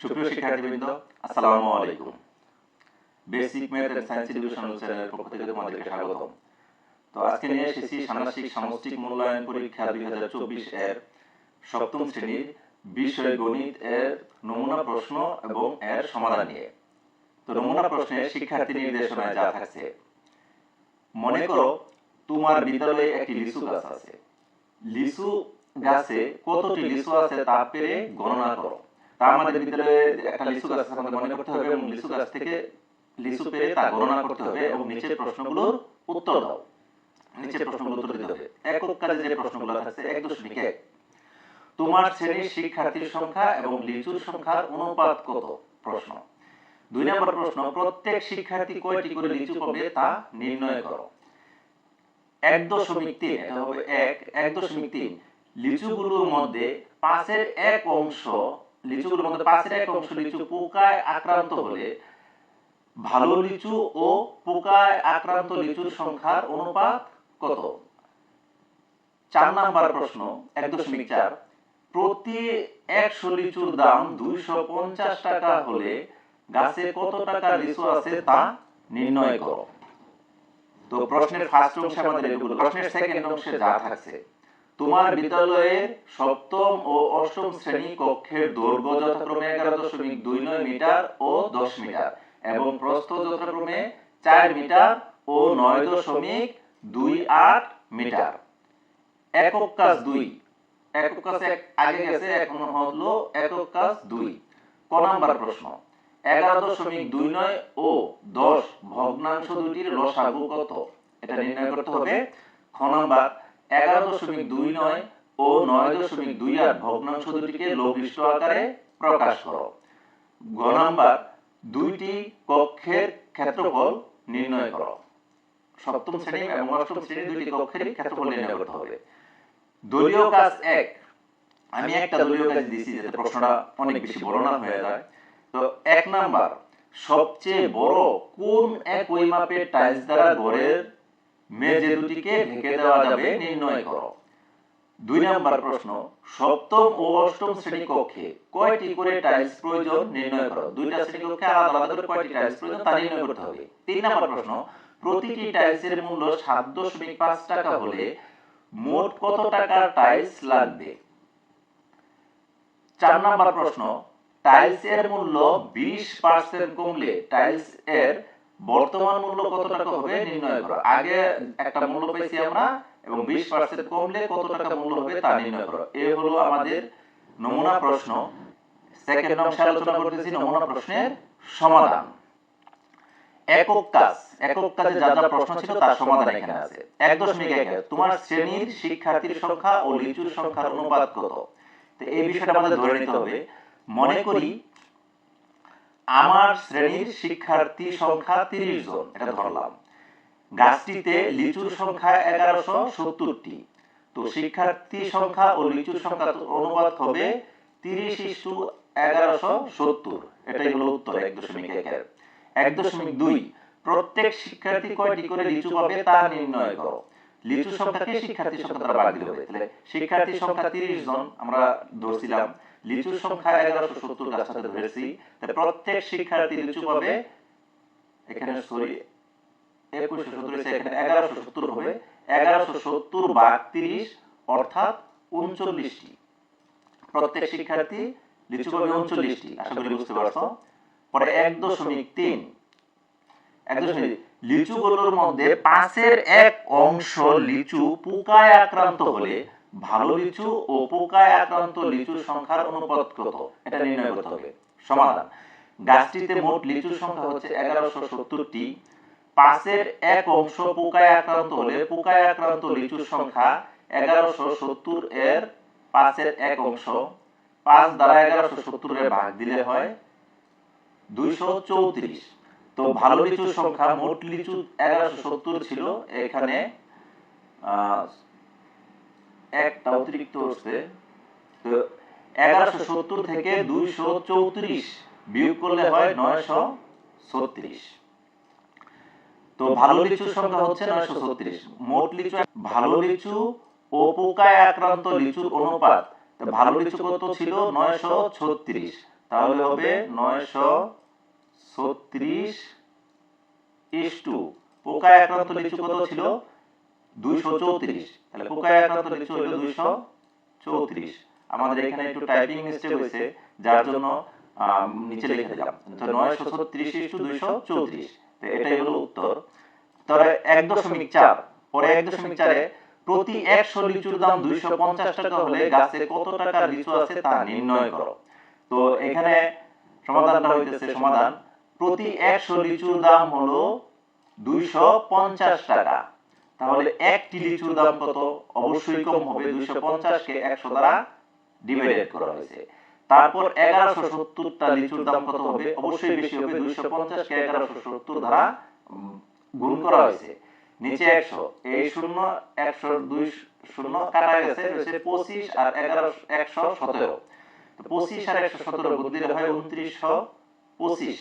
সুপ্রিয় শিক্ষার্থীবৃন্দ আসসালামু আলাইকুম। Basic math and science education চ্যানেলের পক্ষ থেকে তোমাদেরকে স্বাগতম। তো আজকে নিয়ে এসেছি ষান্মাসিক সামষ্টিক মূল্যায়ন পরীক্ষা দুই হাজার চব্বিশ এর সপ্তম শ্রেণির বিষয় গণিত এর নমুনা প্রশ্ন এবং এর সমাধান নিয়ে। তো নমুনা প্রশ্নের শিক্ষার্থী নির্দেশনায় যা থাকছে। মনে করো তোমার বিদ্যালয়ে একটি লিচু গাছ আছে। লিচু গাছে কতটি লিচু আছে তা পেরে গণনা করো। তা আমাদের বিদ্যালয়ে একটা লিচু গাছ আছে, আমাদের মনে করতে হবে, এবং লিচু গাছ থেকে লিচু পেরে তা গণনা করতে হবে, এবং নিচের প্রশ্নগুলোর উত্তর দাও। নিচের প্রশ্নগুলোর উত্তর দিতে হবে। একক কাজে যে প্রশ্নগুলো থাকছে এক দশমিক এক। তোমার শ্রেণির শিক্ষার্থীর সংখ্যা এবং লিচুর সংখ্যার অনুপাত কত? প্রশ্ন। দুই নম্বর প্রশ্ন, প্রত্যেক শিক্ষার্থী কয়টি করে লিচু পাবে তা নির্ণয় করো। এক দশমিক তিন এক এক দশমিক তিন। লিচুগুলোর মধ্যে পাঁচের এক অংশ লিচুগুলোর মধ্যে পাঁচের এক অংশ লিচু পোকায় আক্রান্ত হলে ভালো লিচু ও পোকায় আক্রান্ত লিচুর সংখ্যার অনুপাত কত? চার নাম্বার প্রশ্ন, এক দশমিক চার। প্রতি একশো লিচুর দাম দুইশো পঞ্চাশ টাকা হলে গাছে কত টাকা লিচু আছে তা নির্ণয় করো। তো প্রশ্নের ফার্স্ট অংশে আমাদের প্রশ্নের সেকেন্ড অংশে যা থাকছে তোমার বিদ্যালয়ের সপ্তম ও অষ্টম শ্রেণি কক্ষের দৈর্ঘ্য যথাক্রমে এগারো দশমিক দুই নয় মিটার ও দশ মিটার এবং প্রস্থ যথাক্রমে চার মিটার ও নয় দশমিক দুই আট মিটার। একক কাজ দুই। একক কাজ আগে গেছে, এখন হলো একক কাজ দুই। ক নাম্বার প্রশ্ন। এগারো দশমিক দুই নয় ও দশ ভগ্নাংশ দুটির লসাগু কত? এটা নির্ণয় করতে হবে। খ নাম্বার এগারো দশমিক দুই নয় ও নয় দশমিক দুই আট ভগ্নাংশ দুটিকে লঘিষ্ঠ আকারে প্রকাশ করো। গ নাম্বার, দুইটি কক্ষের ক্ষেত্রফল নির্ণয় করো। সপ্তম শ্রেণি এবং অষ্টম শ্রেণি দুইটি কক্ষের ক্ষেত্রফল নির্ণয় করতে হবে। দলীয় কাজ এক। আমি একটা দলীয় কাজ দিয়েছি যাতে প্রশ্নটা অনেক বেশি বড় না হয়ে যায়। তো এক নাম্বার, সবচেয়ে বড় কোন এক ওই মাপের টাইলস দ্বারা ঘরের মেঝে দুটিকে ঢেকে দেওয়া যাবে নির্ণয় করো। দুই নাম্বার প্রশ্ন, সপ্তম ও অষ্টম শ্রেণি কক্ষে কয়টি করে টাইলস প্রয়োজন নির্ণয় করো। দুইটা শ্রেণি কক্ষে আলাদা আলাদা করে কয়টি টাইলস প্রয়োজন তা নির্ণয় করতে হবে। তিন নাম্বার প্রশ্ন, প্রতিটি টাইলসের মূল্য সাত দশমিক পাঁচ টাকা হলে মোট কত টাকার টাইলস লাগবে? চার নাম্বার প্রশ্ন টাইলস এর মূল্য বিশ পার্সেন্ট কমলে টাইলস এর বর্তমান মূল্য কত টাকা হবে নির্ণয় করো। আগে একটা মূল্য পেয়েছি আমরা এবং বিশ পার্সেন্ট কমলে কত টাকা মূল্য হবে তা নির্ণয় করো। এ হলো আমাদের নমুনা প্রশ্ন। সেকেন্ড অংশে আলোচনা করতেছি নমুনা প্রশ্নের সমাধান। একক কাজ। একক কাজে যা যা প্রশ্ন ছিল তার সমাধান এখানে আছে। এক দশমিক এক। তোমার শ্রেণির শিক্ষার্থীর সংখ্যা ও লিচুর সংখ্যার অনুপাত কত? তো এই বিষয়টা আমাদের ধরে নিতে হবে। মনে করি আমার শ্রেণির শিক্ষার্থী সংখ্যা তিরিশ জন, এটা ধরলাম গাছটিতে লিচুর সংখ্যা এগারোশো সত্তরটি। তো শিক্ষার্থী সংখ্যা ও লিচুর সংখ্যা অনুপাত হবে তিরিশ ইস্টু এগারোশো সত্তর। এটাই হলো উত্তর এক দশমিক একের। এক দশমিক দুই, প্রত্যেক শিক্ষার্থী কয়টি করে লিচু পাবে তা নির্ণয় করো। লিচু সংখ্যাকে শিক্ষার্থী সংখ্যা দ্বারা ভাগ দিতে হবে? তাহলে শিক্ষার্থী সংখ্যা তিরিশ জন আমরা ধরছিলাম। লিচুর সংখ্যা এগারোশো সত্তর গাছ সাথে ধরেছি প্রত্যেক শিক্ষার্থী লিচু পাবে এখানে সরি একুশশো সত্তর এখানে এগারোশো সত্তর হবে। এগারোশো সত্তর ভাগ তিরিশ অর্থাৎ উনচল্লিশটি। প্রত্যেক শিক্ষার্থী লিচু পাবে উনচল্লিশটি আশা করি বুঝতে পারছ। পরে এক দশমিক তিন। এক দশমিক লিচুগুলোর মধ্যে পাঁচের এক অংশ লিচু পোকায় আক্রান্ত হলে ভালো লিচু ও পোকায় আক্রান্ত লিচুর সংখ্যার অনুপাত কত? এটা নির্ণয় করতে হবে। সমাধান। গাছটিতে মোট লিচুর সংখ্যা হচ্ছে এগারোশো সত্তরটি। পাঁচের এক অংশ পোকায় আক্রান্ত হলে পোকায় আক্রান্ত লিচুর সংখ্যা এগারোশো সত্তর এর পাঁচের এক অংশ। পাঁচ দ্বারা এগারোশো সত্তরের ভাগ দিলে হয় দুইশো চৌত্রিশ। তো ভালো লিচুর সংখ্যা মোট লিচু এগারোশো সত্তর ছিল। এখানে একটা অতিরিক্ত হচ্ছে তো এগারোশো সত্তর থেকে দুইশো চৌত্রিশ বিয়োগ করলে হয় নয়শো ছত্রিশ। তো ভালো লিচুর সংখ্যা হচ্ছে নয়শো ছত্রিশ। মোট লিচু ভালো লিচু ও পোকায় আক্রান্ত লিচুর অনুপাত। ভালো লিচু কত ছিল? নয়শো ছত্রিশ। তাহলে হবে নয়শো ছত্রিশ ইস টু। পোকায় আক্রান্ত লিচু কত ছিল? দুইশো চৌত্রিশ। তাহলে পোকায় আক্রান্ত লিচু হলো দুইশো চৌত্রিশ। আমাদের এখানে একটু টাইপিং মিস্টেক হয়েছে, যার জন্য নিচে লিখে দিলাম। তো নয়শো ছত্রিশ ইস টু দুইশো চৌত্রিশ। তো এটাই হলো উত্তর। এক দশমিক চার। পরে এক দশমিক চারে প্রতি একশো লিচুর দাম দুইশো পঞ্চাশ টাকা হলে গাছে কত টাকার লিচু আছে তা নির্ণয় করো। তো এখানে সমাধানটা হইতেছে সমাধান। প্রতি একশো লিচুর দাম হলো দুইশো পঞ্চাশ টাকা। তাহলে একটি লিচুর দাম কত? অবশ্যই কম হবে। দুইশো পঞ্চাশকে একশো দ্বারা ডিভাইডেড করা হয়েছে। তারপর এগারোশো সত্তরটা লিচুর দাম কত হবে? অবশ্যই বেশি হবে। দুইশো পঞ্চাশকে এগারোশো সত্তর দ্বারা গুণ করা হয়েছে। নিচে একশো। এই শূন্য, একশো দুই শূন্য কাটা গেছে। রয়েছে পঁচিশ আর এগারো, একশো সতেরো। পঁচিশ আর একশো সতেরো গুণ দিলে হয় উনত্রিশশো পঁচিশ।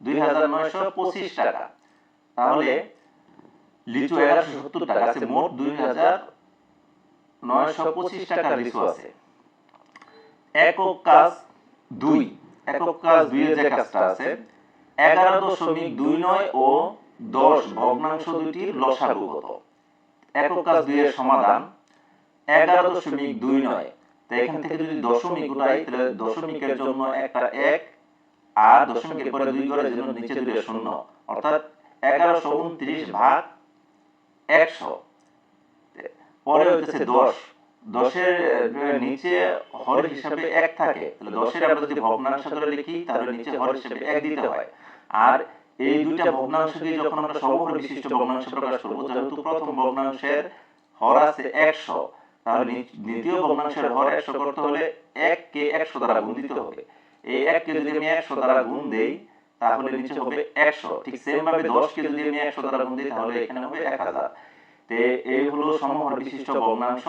দুই হাজার নয়শো পঁচিশ টাকা। তাহলে লিচু এগারোশো সত্তর টাকা আছে মোট দুই হাজার নয়শো পঁচিশ টাকার লিচু আছে। একক কাজ দুই। একক কাজ দুইয়ের যে কাজটা আছে এগারো দশমিক দুই নয় ও দশ। ভগ্নাংশ দুইটির লসাগু কত? একক কাজ দুইয়ের সমাধান এগারো দশমিক দুই নয়। তো এখান থেকে যদি দশমিক উঠাই তাহলে দশমিকের জন্য একটা এক আর দশমিকের পরে দুই করে জন্য নিচে দুটো শূন্য। অর্থাৎ এগারোশো উনত্রিশ ভাগ একশো। পরে হইতেছে দশ। দশের নিচে হর হিসাবে এক থাকে। তাহলে দশের আমরা যদি ভগ্নাংশ করে লিখি তাহলে নিচে হর হিসাবে এক দিতে হয়। আর এই দুইটা ভগ্নাংশ দিয়ে যখন আমরা সমগ্র বিশিষ্ট ভগ্নাংশ প্রকাশ করব যেহেতু প্রথম ভগ্নাংশের হর আছে একশো। তাহলে দ্বিতীয় ভগ্নাংশের হর একশো করতে হলে এক কে একশো দ্বারা গুণ দিতে হবে। এই এক কে যদি আমি একশো দ্বারা গুণ দেই তাহলে নিচে হবে একশো। ঠিক সেম ভাবে দশ কে যদি আমি একশো দ্বারা গুণ দিই, তাহলে এখানে হবে এক হাজার। তে এই হলো সমহর বিশিষ্ট ভগ্নাংশ।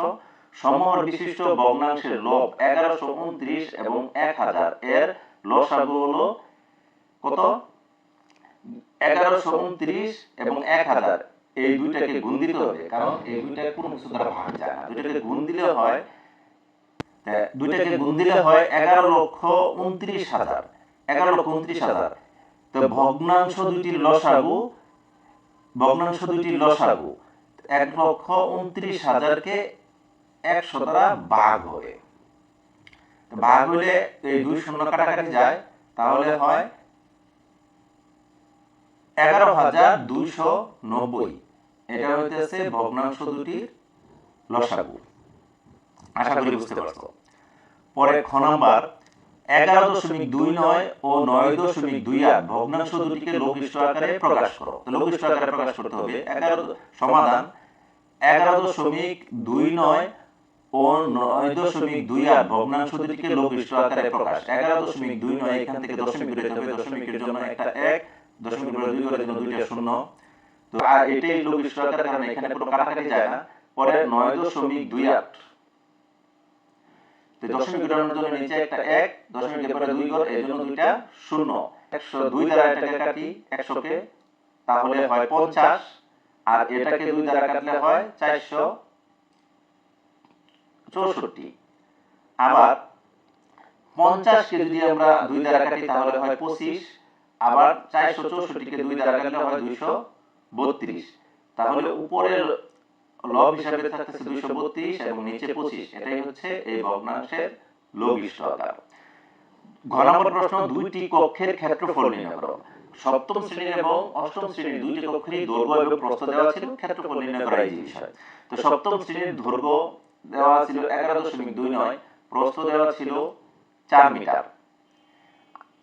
সমহর বিশিষ্ট ভগ্নাংশের লব এগারোশো উনত্রিশ এবং এক হাজার। এর লসাগু হলো কত? এগারোশো উনত্রিশ এবং এক হাজার। এই দুইটাকে গুণ দিতে হবে, কারণ এই দুইটাকে কোনো কিছু দ্বারা ভাগ যায় না। দুইটাকে গুণ দিলে হয় দুইটাকে গুণ দিলে হয় এগারো লক্ষ উনত্রিশ হাজার। এগারো লক্ষ উনত্রিশ হাজার। তো ভগ্নাংশ দুইটির লসাগু, ভগ্নাংশ দুইটির লসাগু, এক লক্ষ উনত্রিশ হাজারকে একশো দ্বারা ভাগ তো ভাগ হলে এই দুই শূন্য কাটাকাটি যায়, তাহলে হয় এগারো হাজার দুইশো নব্বই। এটা হইতেছে ভগ্নাংশ দুটির লসাগু। আশা করি বুঝতে পারছ। পরে খ নাম্বার এগারো দশমিক দুই নয় ও নয় দশমিক দুই আট। ভগ্নাংশ দুটিকে লঘিষ্ঠ আকারে প্রকাশ করো। লঘিষ্ঠ আকারে প্রকাশ করতে হবে। এগারো সমাধান। এগারো দশমিক দুই নয় ও নয় দশমিক দুই আট। ভগ্নাংশ দুটিকে লঘিষ্ঠ আকারে প্রকাশ। এগারো দশমিক দুই নয়, এখান থেকে দশমিক বেরোতে হবে। দশমিকের জন্য একটা এক দশমিক বেরো দুই করে জন্য দুইটা শূন্য। তো আর এটাই লঘিষ্ঠ আকারের কারণে এখানে কোনো কাটাকাটি যায় না। পরে নয় দশমিক দুই আট। দশমিক উঠানোর জন্য নিচে একটা এক দশমিকের পরে দুই ঘর এই জন্য দুইটা শূন্য। একশো দুই দ্বারা এটাকে কাটি একশোকে, তাহলে হয় পঞ্চাশ, আর এটাকে দুই দ্বারা কাটলে হয় চারশো চৌষট্টি। আবার পঞ্চাশকে যদি আমরা দুই দ্বারা কাটি, তাহলে হয় পঁচিশ, আবার চারশো চৌষট্টিকে দুই দ্বারা কাটলে হয় দুইশো বত্রিশ। তাহলে উপরের লব হিসাবে থাকতেছে দুইশো বত্রিশ এবং নিচে পঁচিশ। এটাই হচ্ছে এই ভগ্নাংশের লঘিষ্ঠ আকার ঘ নম্বর প্রশ্ন, দুইটি কক্ষের ক্ষেত্রফল নির্ণয় করো। সপ্তম শ্রেণির এবং অষ্টম দুইটি কক্ষেরই দৈর্ঘ্য এবং প্রস্থ দেওয়া ছিল ক্ষেত্রফল নির্ণয় করা এই তো সপ্তম শ্রেণির দৈর্ঘ্য দেওয়া ছিল এগারো দশমিক দুই নয়, প্রস্থ দেওয়া ছিল চার মিটার।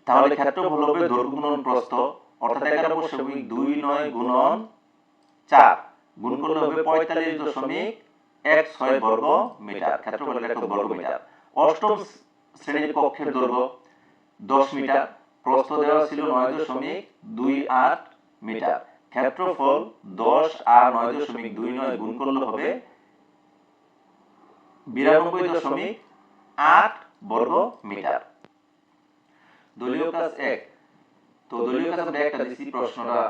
তাহলে ক্ষেত্রফল হবে দৈর্ঘ্য গুণন প্রস্থ, অর্থাৎ এগারো দশমিক দুই নয় গুণন চার। গুণ করলে হবে পঁয়তাল্লিশ দশমিক এক ছয় বর্গ মিটার। ক্ষেত্রফল এক বর্গ মিটার। অষ্টম শ্রেণির কক্ষের দৈর্ঘ্য দশ মিটার। প্রস্থ দেওয়া ছিল নয় দশমিক দুই আট মিটার। ক্ষেত্রফল দশ আর নয় দশমিক দুই নয় গুণ করলে হবে বিরানব্বই দশমিক আট বর্গ মিটার। দলীয় কাজ এক। তো দলীয় কাজ আমরা একটা দিছি প্রশ্নটা।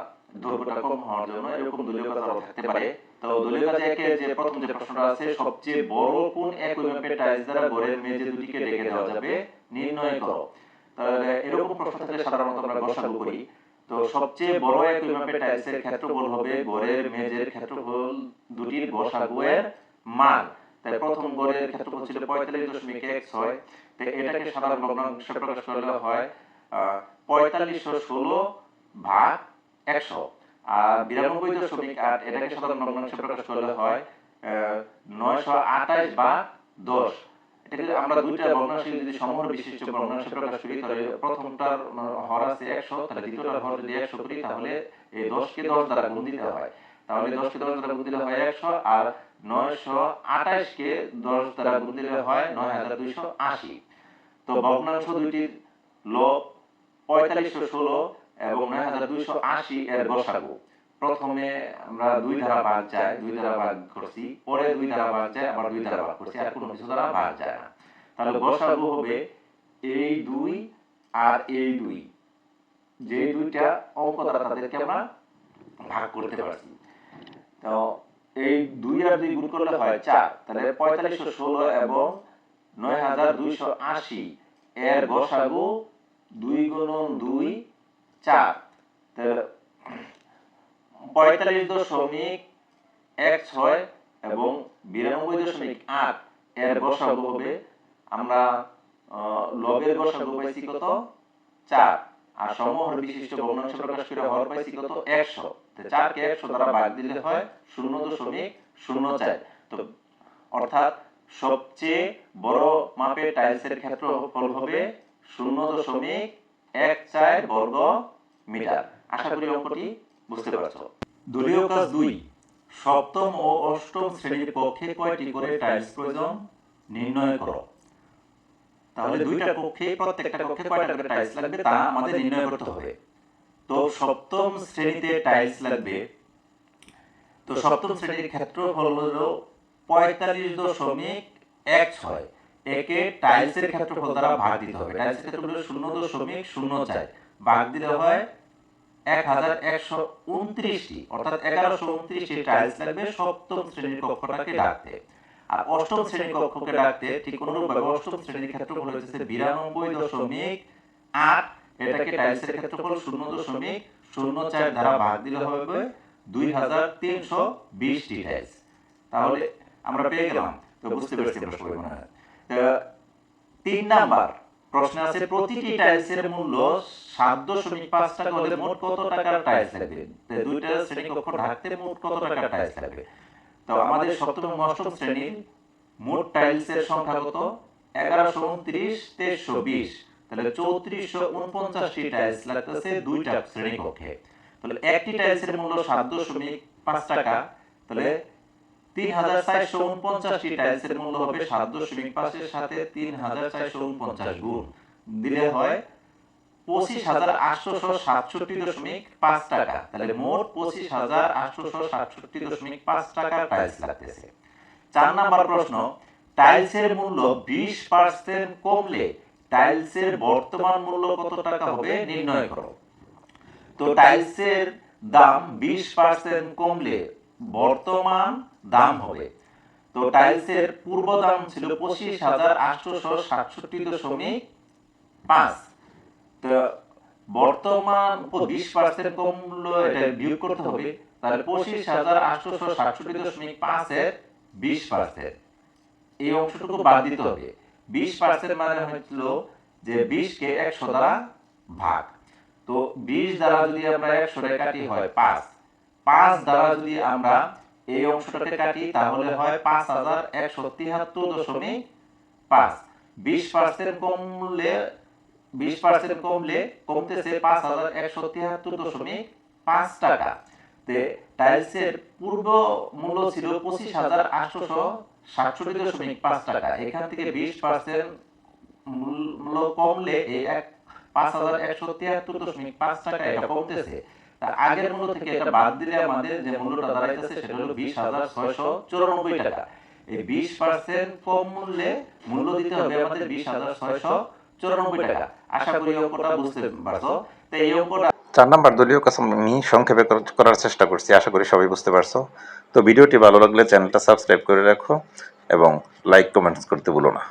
দৈর্ঘ্যটা কম হওয়ার জন্য এরকম দলীয় কাজ আরও থাকতে পারে। তো দলীয় কাজ একে যে প্রথম যে প্রশ্নটা আছে, সবচেয়ে বড় কোন একই ম্যাপে টাইলস দ্বারা ঘরের মেঝে দুটিকে ঢেকে দেওয়া যাবে, নির্ণয় করো। তাহলে এরকম প্রশ্ন থাকলে সাধারণত আমরা গসাগু করি। তো সবচেয়ে বড় একই মাপের টাইলসের ক্ষেত্রফল হবে গড়ের মেজের ক্ষেত্রফল দুটির গসাগু এর মান। তাই প্রথম গড়ের ক্ষেত্রফল ছিল পঁয়তাল্লিশ দশমিক এক ছয়। তো এটাকে সাধারণ ভগ্নাংশে প্রকাশ করলে হয় পঁয়তাল্লিশশো ষোলো ভাগ একশো। আর বিরানব্বই দশমিক আট, এটাকে সাধারণ ভগ্নাংশে প্রকাশ করলে হয় নয়শো আঠাশ বা দশ। এটাকে আমরা দুইটা ভগ্নাংশ যদি সমূহ বিশিষ্ট ভগ্নাংশে প্রকাশ করি, তাহলে প্রথমটার হর আছে একশো, তাহলে দ্বিতীয়টার হর যদি একশো করি, তাহলে এই দশকে দশ দ্বারা গুণ দিতে হয়। তাহলে দশকে দশ দ্বারা গুণ দিলে হয় একশো, আর নয়শো আঠাশকে দশ দ্বারা গুণ দিলে হয় নয় হাজার দুইশো আশি। তো ভগ্নাংশ দুইটির লব পঁয়তাল্লিশশো ষোলো এবং নয় হাজার দুইশো আশি এর গসাগু প্রথমে আমরা দুই ধারা ভাগ যায়, দুই ধারা ভাগ করছি, পরে দুই ধারা ভাগ যায়, আবার দুই ধারা ভাগ করছি, আর কোনো কিছু দ্বারা ভাগ যায় না। তাহলে গসাগু হবে এই দুই আর এই দুই। যে দুইটা অঙ্ক দ্বারা তাদেরকে আমরা ভাগ করতে পারছি। তো এই দুই আর দুই গুণ করলে হয় চার। তাহলে পঁয়তাল্লিশশো ষোলো এবং নয় হাজার দুইশো আশি এর গসাগু দুই গুণন দুই চার। পঁয়তাল্লিশ দশমিক এক ছয় এবং বিরানব্বই দশমিক আট এর গসাগু হবে। আমরা লবের গসাগু পাইছি কত? চার। আর সমহর বিশিষ্ট ভগ্নাংশ প্রকাশ করে হর পাইছি কত? একশো। চারকে একশো দ্বারা ভাগ দিলে হয় শূন্য দশমিক শূন্য চার। তো অর্থাৎ সবচেয়ে বড় মাপের টাইলসের ক্ষেত্রফল হবে শূন্য দশমিক এক চার বর্গ মিটার। আশা করি অঙ্কটি বুঝতে পারছ। দলীয় কাজ দুই। সপ্তম ও অষ্টম শ্রেণির পক্ষে কয়টি করে টাইলস প্রয়োজন? নির্ণয় করো। তাহলে দুইটা কক্ষে প্রত্যেকটা কক্ষে কয়টা করে টাইলস লাগবে তা আমাদের নির্ণয় করতে হবে। তো সপ্তম শ্রেণীতে টাইলস লাগবে। তো সপ্তম শ্রেণির ক্ষেত্রফল হলো পঁয়তাল্লিশ দশমিক এক ছয়। একে টাইলসের ক্ষেত্রফল দ্বারা ভাগ দিতে হবে। টাইলসের ক্ষেত্রফল হলো শূন্য দশমিক শূন্য চার। ভাগ দিলে হয় এক হাজার একশো উনত্রিশটি, অর্থাৎ এগারোশো উনত্রিশটি টাইলস লাগবে সপ্তম শ্রেণির কক্ষটাকে ডাকতে। আর অষ্টম শ্রেণির কক্ষকে ডাকতে ঠিক অনুরূপভাবে অষ্টম শ্রেণির ক্ষেত্রফল হচ্ছে বিরানব্বই দশমিক আট। এটাকে টাইলসের ক্ষেত্রফল শূন্য দশমিক শূন্য চার দ্বারা ভাগ দিলে হবে দুই হাজার তিনশো বিশটি টাইলস তাহলে আমরা পেয়ে গেলাম। তো বুঝতে পেরেছি হয়। তিন নাম্বার প্রশ্ন আছে, প্রতিটি টাইলসের মূল্য সাত দশমিক পাঁচ টাকা হলে মোট কত টাকার টাইলস লাগবে? দুইটা শ্রেণি কক্ষ ঢাকতে মোট কত টাকার টাইলস লাগবে? তো আমাদের সপ্তম অষ্টম শ্রেণির মোট টাইলসের সংখ্যা কত? এগারোশো উনত্রিশ, তেইশশো বিশ। তাহলে চৌত্রিশশো উনপঞ্চাশটি টাইলস লাগতেছে দুইটা শ্রেণি কক্ষে। তাহলে একটি টাইলসের মূল্য সাত দশমিক পাঁচ টাকা। তাহলে তিন হাজার টাইলসের মূল্য হবে সাত দশমিক সাথে গুণ। দিলে হয় পঁচিশ হাজার আটশোশো সাতষট্টি দশমিক পাঁচ টাকা। তাহলে মোট টাইলস লাগতেছে। চার নাম্বার প্রশ্ন, টাইলসের মূল্য বিশ পার্সেন্ট কমলে টাইলসের বর্তমান মূল্য কত টাকা হবে নির্ণয় করো। তো টাইলসের দাম বিশ পার্সেন্ট কমলে বর্তমান দাম হবে। তো টাইলসের পূর্ব দাম ছিল পঁচিশ হাজার আটশোশো সাতষট্টি দশমিক পাঁচ। তো বর্তমান বিশ পার্সেন্ট কমলো এটা বিয়োগ করতে হবে, তাহলে পঁচিশ হাজার আটশোশো সাতষট্টি দশমিক পাঁচের বিশ পার্সেন্ট এই অংশটুকু বাদ দিতে হবে। বিশ পার্সেন্ট মানে হচ্ছিল যে বিশকে একশো দ্বারা ভাগ। তো বিশ দ্বারা যদি আমরা একশো কাটি হয় পাঁচ পাঁচ দ্বারা যদি আমরা এই অংশটাকে কাটি, তাহলে হয় পাঁচ হাজার একশো তিয়াত্তর দশমিক পাঁচ। বিশ পার্সেন্ট কমলে, বিশ পার্সেন্ট কমলে কমতেছে পাঁচ হাজার একশো তিয়াত্তর দশমিক পাঁচ টাকা। টাইলসের পূর্ব মূল্য ছিল পঁচিশ হাজার আটশোশো সাতষট্টি দশমিক পাঁচ টাকা। এখান থেকে বিশ পার্সেন্ট মূল্য কমলে এই এক, পাঁচ হাজার একশো তিয়াত্তর দশমিক পাঁচ টাকা, এটা কমতেছে। তার আগের মূল্য থেকে এটা বাদ দিলে আমাদের যে মূল্যটা দাঁড়াইতেছে সেটা হলো বিশ হাজার চুরানব্বই টাকা। এই বিশ পার্সেন্ট কম মূল্যে মূল্য দিতে হবে আমাদের বিশ হাজার চুরানব্বই টাকা। আশা করি অঙ্কটা বুঝতে পারছ। এই অঙ্কটা চার নাম্বার দলীয় কাজ আমি সংক্ষেপে করার চেষ্টা করছি, আশা করি সবাই বুঝতে পারছ। তো ভিডিওটি ভালো লাগলে চ্যানেলটা সাবস্ক্রাইব করে রাখো এবং লাইক কমেন্টস করতে ভুলো না।